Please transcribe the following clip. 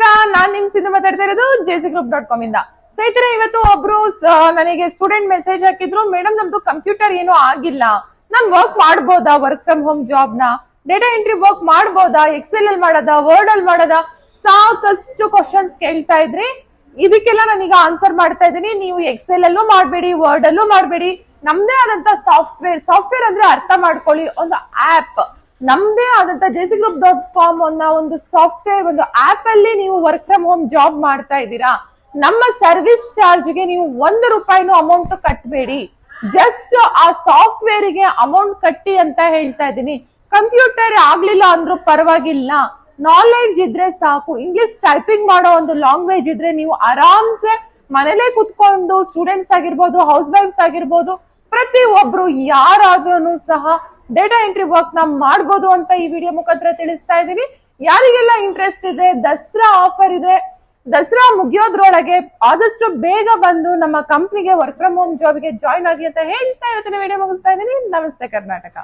ಕರ್ನಾಟಕ ನಾನ್ ನಿಮ್ ಸಿಂಧು ಮಾತಾಡ್ತಾ ಇರೋದು ಜೆಸಿ ಗ್ರೂಪ್ ಡಾಟ್ ಕಾಮ್ ಇಂದ. ಸ್ನೇಹಿತರೆ, ಇವತ್ತು ಒಬ್ರು ನನಗೆ ಸ್ಟೂಡೆಂಟ್ ಮೆಸೇಜ್ ಹಾಕಿದ್ರು ಮೇಡಮ್ ನಮ್ದು ಕಂಪ್ಯೂಟರ್ ಏನು ಆಗಿಲ್ಲ. ನಾನ್ ವರ್ಕ್ ಮಾಡ್ಬೋದಾ? ವರ್ಕ್ ಫ್ರಮ್ ಹೋಮ್ ಜಾಬ್ನ ಡೇಟಾ ಎಂಟ್ರಿ ವರ್ಕ್ ಮಾಡ್ಬೋದಾ? ಎಕ್ಸೆಲ್ ಅಲ್ಲಿ ಮಾಡೋದಾ? ವರ್ಡ್ ಅಲ್ಲಿ ಮಾಡೋದಾ? ಸಾಕಷ್ಟು ಕ್ವಶನ್ಸ್ ಕೇಳ್ತಾ ಇದ್ರಿ. ಇದಕ್ಕೆಲ್ಲ ನಾನೀಗ ಆನ್ಸರ್ ಮಾಡ್ತಾ ಇದ್ದೀನಿ. ನೀವು ಎಕ್ಸೆಲ್ ಅಲ್ಲೂ ಮಾಡಬೇಡಿ ವರ್ಡ್ ಅಲ್ಲೂ ಮಾಡಬೇಡಿ. ನಮ್ದೇ ಆದಂತ ಸಾಫ್ಟ್ವೇರ್ ಸಾಫ್ಟ್ವೇರ್ ಅಂದ್ರೆ ಅರ್ಥ ಮಾಡ್ಕೊಳ್ಳಿ. ಒಂದು ಆಪ್ ನಮ್ದೇ ಆದಂತ ಜೆಸಿ ಗ್ರೂಪ್ ಡಾಟ್ ಕಾಮ್ ಅನ್ನೋ ಒಂದು ಸಾಫ್ಟ್ವೇರ್ ಒಂದು ಆಪ್ ಅಲ್ಲಿ ನೀವು ವರ್ಕ್ ಫ್ರಮ್ ಹೋಮ್ ಜಾಬ್ ಮಾಡ್ತಾ ಇದ್ದೀರಾ, ನಮ್ಮ ಸರ್ವಿಸ್ ಚಾರ್ಜ್ಗೆ ನೀವು ಒಂದು ರೂಪಾಯಿನೂ ಅಮೌಂಟ್ ಕಟ್ಟಬೇಡಿ ಜಸ್ಟ್ ಆ ಸಾಫ್ಟ್ವೇರ್ಗೆ ಅಮೌಂಟ್ ಕಟ್ಟಿ ಅಂತ ಹೇಳ್ತಾ ಇದ್ದೀನಿ. ಕಂಪ್ಯೂಟರ್ ಆಗ್ಲಿಲ್ಲ ಅಂದ್ರೂ ಪರವಾಗಿಲ್ಲ. ನಾಲೆಡ್ಜ್ ಇದ್ರೆ ಸಾಕು. ಇಂಗ್ಲಿಷ್ ಟೈಪಿಂಗ್ ಮಾಡೋ ಒಂದು ಲ್ಯಾಂಗ್ವೇಜ್ ಇದ್ರೆ ನೀವು ಆರಾಮ್ಸೆ ಮನೇಲೆ ಕುತ್ಕೊಂಡು ಸ್ಟೂಡೆಂಟ್ಸ್ ಆಗಿರ್ಬೋದು ಹೌಸ್ ವೈಫ್ಸ್ ಆಗಿರ್ಬೋದು ಪ್ರತಿ ಒಬ್ರು ಯಾರಾದ್ರೂ ಸಹ ಡೇಟಾ ಎಂಟ್ರಿ ವರ್ಕ್ನ ಮಾಡ್ಬೋದು ಅಂತ ಈ ವಿಡಿಯೋ ಮುಖಾಂತರ ತಿಳಿಸ್ತಾ ಇದ್ದೀನಿ ಯಾರಿಗೆಲ್ಲ ಇಂಟ್ರೆಸ್ಟ್ ಇದೆ? ದಸರಾ ಆಫರ್ ಇದೆ. ದಸರಾ ಮುಗಿಯೋದ್ರೊಳಗೆ ಆದಷ್ಟು ಬೇಗ ಬಂದು ನಮ್ಮ ಕಂಪ್ನಿಗೆ ವರ್ಕ್ ಫ್ರಮ್ ಹೋಮ್ ಜಾಬ್ಗೆ ಜಾಯ್ನ್ ಆಗಿ ಅಂತ ಹೇಳ್ತಾ ಇವತ್ತಿನ ವಿಡಿಯೋ ಮುಗಿಸ್ತಾ ಇದ್ದೀನಿ. ನಮಸ್ತೆ ಕರ್ನಾಟಕ.